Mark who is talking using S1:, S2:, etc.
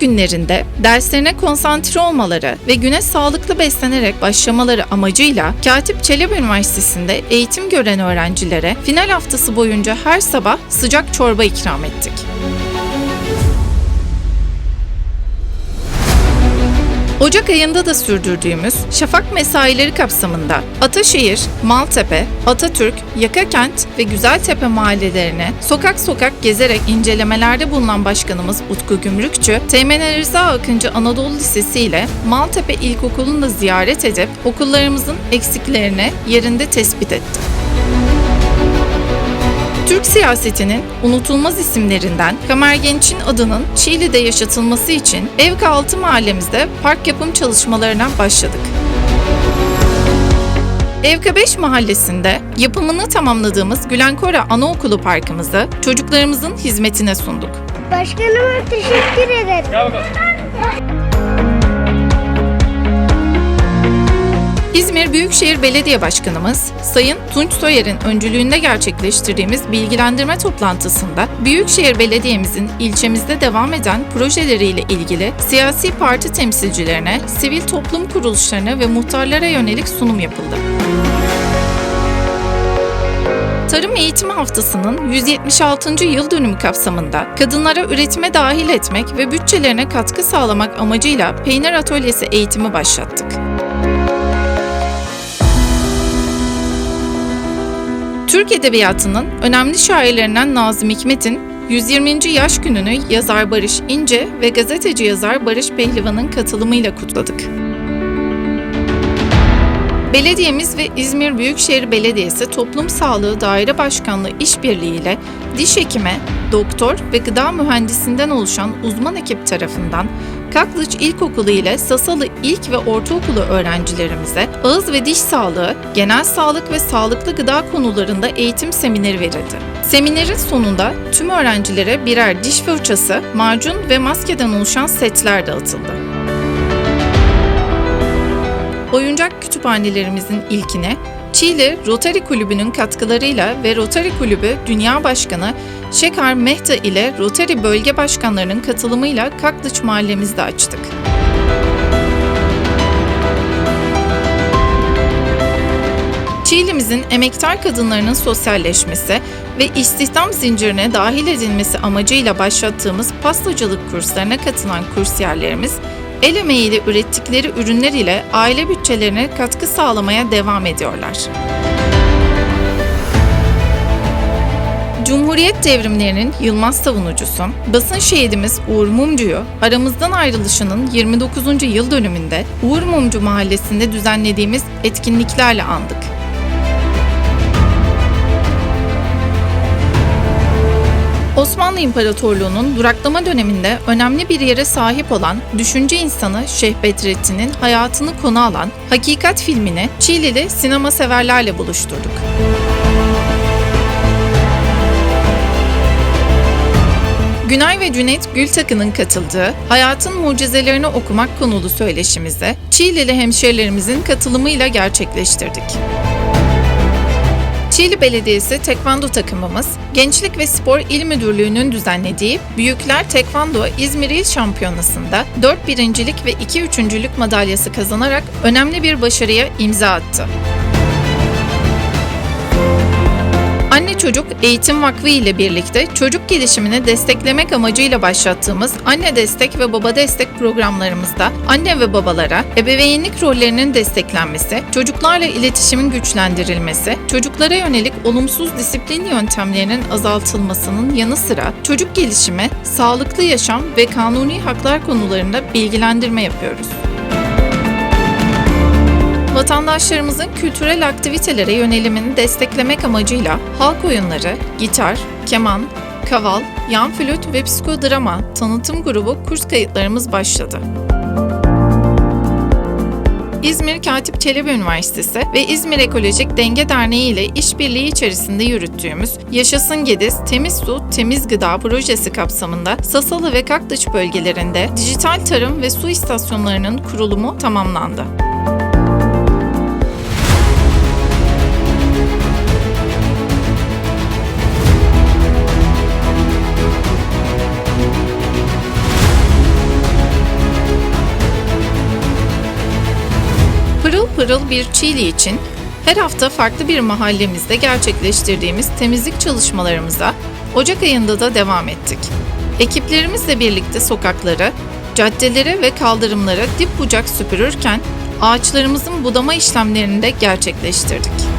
S1: günlerinde derslerine konsantre olmaları ve güne sağlıklı beslenerek başlamaları amacıyla Katip Çelebi Üniversitesi'nde eğitim gören öğrencilere final haftası boyunca her sabah sıcak çorba ikram ettik. Ocak ayında da sürdürdüğümüz şafak mesaileri kapsamında Ataşehir, Maltepe, Atatürk, Yakakent ve Güzeltepe mahallelerine sokak sokak gezerek incelemelerde bulunan Başkanımız Utku Gümrükçü, Teğmen Rıza Akıncı Anadolu Lisesi ile Maltepe İlkokulu'nu da ziyaret edip okullarımızın eksiklerini yerinde tespit etti. Türk siyasetinin unutulmaz isimlerinden Kamer Genç'in adının Çiğli'de yaşatılması için Evka Altı mahallemizde park yapım çalışmalarına başladık. Evka 5 mahallesinde yapımını tamamladığımız Gülenkora Anaokulu Parkımızı çocuklarımızın hizmetine sunduk.
S2: Başkanıma teşekkür ederim.
S1: İzmir Büyükşehir Belediye Başkanımız Sayın Tunç Soyer'in öncülüğünde gerçekleştirdiğimiz bilgilendirme toplantısında Büyükşehir Belediye'mizin ilçemizde devam eden projeleriyle ilgili siyasi parti temsilcilerine, sivil toplum kuruluşlarına ve muhtarlara yönelik sunum yapıldı. Tarım Eğitimi Haftası'nın 176. yıl dönümü kapsamında kadınlara üretime dahil etmek ve bütçelerine katkı sağlamak amacıyla peynir atölyesi eğitimi başlattık. Türk Edebiyatı'nın önemli şairlerinden Nazım Hikmet'in 120. yaş gününü yazar Barış İnce ve gazeteci yazar Barış Pehlivan'ın katılımıyla kutladık. Belediyemiz ve İzmir Büyükşehir Belediyesi Toplum Sağlığı Daire Başkanlığı işbirliğiyle diş hekimi, doktor ve gıda mühendisinden oluşan uzman ekip tarafından Kaklıç İlkokulu ile Sasalı İlk ve Ortaokulu öğrencilerimize ağız ve diş sağlığı, genel sağlık ve sağlıklı gıda konularında eğitim semineri verildi. Seminerin sonunda tüm öğrencilere birer diş fırçası, macun ve maskeden oluşan setler dağıtıldı. Oyuncak kütüphanelerimizin ilkine Çiğli Rotary Kulübü'nün katkılarıyla ve Rotary Kulübü Dünya Başkanı Şekar Mehta ile Rotary Bölge Başkanlarının katılımıyla Kaklıç mahallemizde açtık. Çiğli'mizin emektar kadınlarının sosyalleşmesi ve istihdam zincirine dahil edilmesi amacıyla başlattığımız pastacılık kurslarına katılan kursiyerlerimiz el emeğiyle ürettikleri ürünler ile aile bütçelerine katkı sağlamaya devam ediyorlar. Cumhuriyet devrimlerinin Yılmaz savunucusu, basın şehidimiz Uğur Mumcu'yu aramızdan ayrılışının 29. yıl dönümünde Uğur Mumcu Mahallesi'nde düzenlediğimiz etkinliklerle andık. Osmanlı İmparatorluğu'nun duraklama döneminde önemli bir yere sahip olan düşünce insanı Şeyh Bedrettin'in hayatını konu alan Hakikat filmini Çiğli'li sinema severlerle buluşturduk. Günay ve Cüneyt Gültakı'nın katıldığı Hayatın Mucizelerini Okumak konulu söyleşimizi Çiğlili hemşerilerimizin katılımıyla gerçekleştirdik. Çiğli Belediyesi Tekvando takımımız, Gençlik ve Spor İl Müdürlüğü'nün düzenlediği Büyükler Tekvando İzmir İl Şampiyonası'nda 4 birincilik ve 2 üçüncülük madalyası kazanarak önemli bir başarıya imza attı. Çocuk Eğitim Vakfı ile birlikte çocuk gelişimini desteklemek amacıyla başlattığımız Anne Destek ve Baba Destek programlarımızda anne ve babalara ebeveynlik rollerinin desteklenmesi, çocuklarla iletişimin güçlendirilmesi, çocuklara yönelik olumsuz disiplin yöntemlerinin azaltılmasının yanı sıra çocuk gelişimi, sağlıklı yaşam ve kanuni haklar konularında bilgilendirme yapıyoruz vatandaşlarımızın kültürel aktivitelere yönelimini desteklemek amacıyla halk oyunları, gitar, keman, kaval, yan flüt ve psikodrama tanıtım grubu kurs kayıtlarımız başladı. İzmir Katip Çelebi Üniversitesi ve İzmir Ekolojik Denge Derneği ile işbirliği içerisinde yürüttüğümüz Yaşasın Gediz Temiz Su Temiz Gıda projesi kapsamında Sasalı ve Kaklıç bölgelerinde dijital tarım ve su istasyonlarının kurulumu tamamlandı. Pırıl bir Çiğli için her hafta farklı bir mahallemizde gerçekleştirdiğimiz temizlik çalışmalarımıza Ocak ayında da devam ettik. Ekiplerimizle birlikte sokakları, caddelere ve kaldırımlara dip bucak süpürürken ağaçlarımızın budama işlemlerini de gerçekleştirdik.